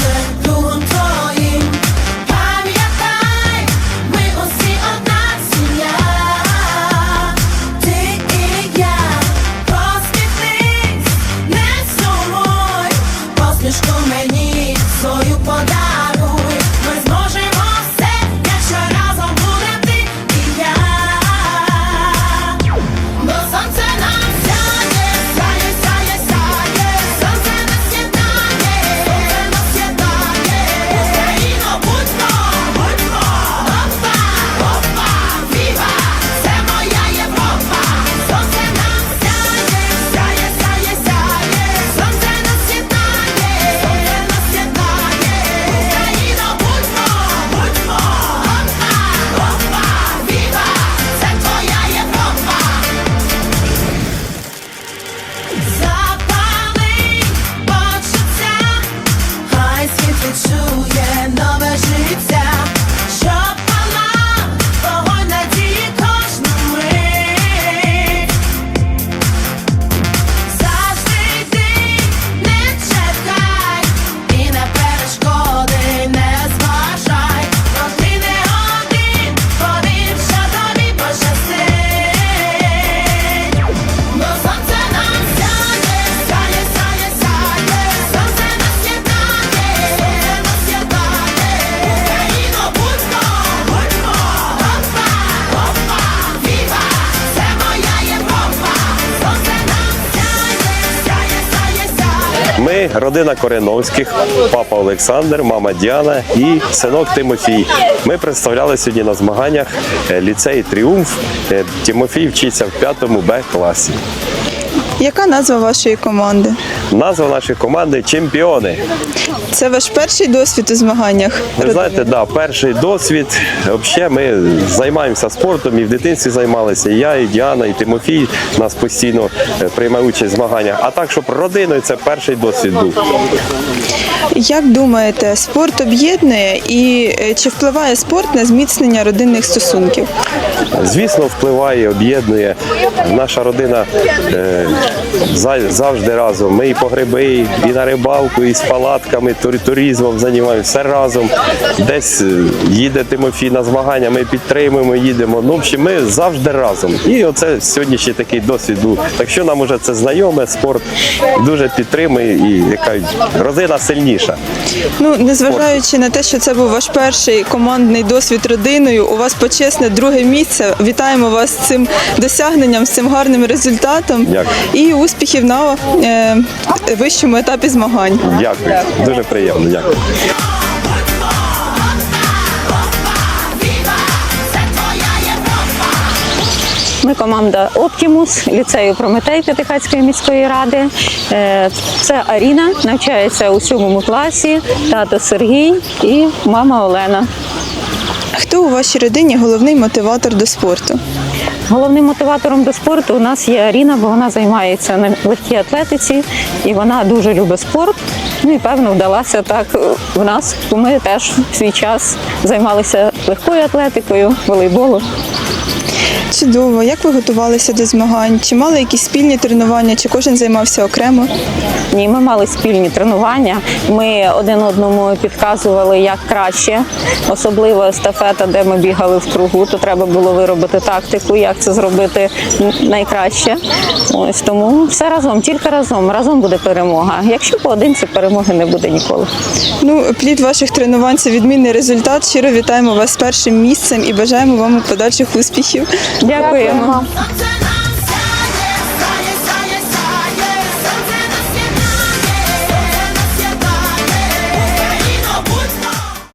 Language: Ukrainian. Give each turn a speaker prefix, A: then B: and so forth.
A: You. Ми родина Кореновських, папа Олександр, мама Діана і синок Тимофій. Ми представляли сьогодні на змаганнях е, ліцей Тріумф. Е, Тимофій вчиться в 5 Б класі.
B: Яка назва вашої команди?
A: Назва нашої команди чемпіони.
B: Це ваш перший досвід у змаганнях?
A: Ви знаєте, да, перший досвід. Взагалі ми займаємося спортом і в дитинстві займалися. І я, і Діана, і Тимофій нас постійно е, приймає участь в змаганнях. А так, щоб родиною, це перший досвід був.
B: Як думаєте, спорт об'єднує і е, чи впливає спорт на зміцнення родинних стосунків?
A: Звісно, впливає, об'єднує. Наша родина е, завжди разом. Ми і по гриби, і на рибалку, і з палатками, тур- туризмом займаємося все разом. Десь е, їде Тимофій на змагання, ми підтримуємо, їдемо. Ну, в общем, ми завжди разом. І оце сьогодні ще такий досвід був. Так що нам уже це знайоме, спорт дуже підтримує і яка родина сильніша.
B: Ну, незважаючи на те, що це був ваш перший командний досвід родиною, у вас почесне друге місце. Вітаємо вас з цим досягненням, з цим гарним результатом
A: Дякую.
B: і успіхів на е, вищому етапі змагань.
A: Дякую. Дуже приємно. Дякую.
C: Ми команда Оптімус ліцею Прометей П'ятихатської міської ради. Е, Це Аріна, навчається у сьомому класі, тато Сергій і мама Олена.
B: Хто у вашій родині головний мотиватор до спорту?
C: Головним мотиватором до спорту у нас є Аріна, бо вона займається на легкій атлетиці і вона дуже любить спорт. Ну і певно вдалася так в нас. Ми теж в свій час займалися легкою атлетикою, волейболом.
B: Чудово, як ви готувалися до змагань? Чи мали якісь спільні тренування, чи кожен займався окремо?
C: Ні, ми мали спільні тренування. Ми один одному підказували, як краще, особливо естафета, де ми бігали в кругу, то треба було виробити тактику, як це зробити найкраще. Ось тому все разом, тільки разом. Разом буде перемога. Якщо поодинці перемоги не буде ніколи.
B: Ну, плід ваших тренувань це відмінний результат. Щиро вітаємо вас з першим місцем і бажаємо вам подальших успіхів.
C: Дякуємо.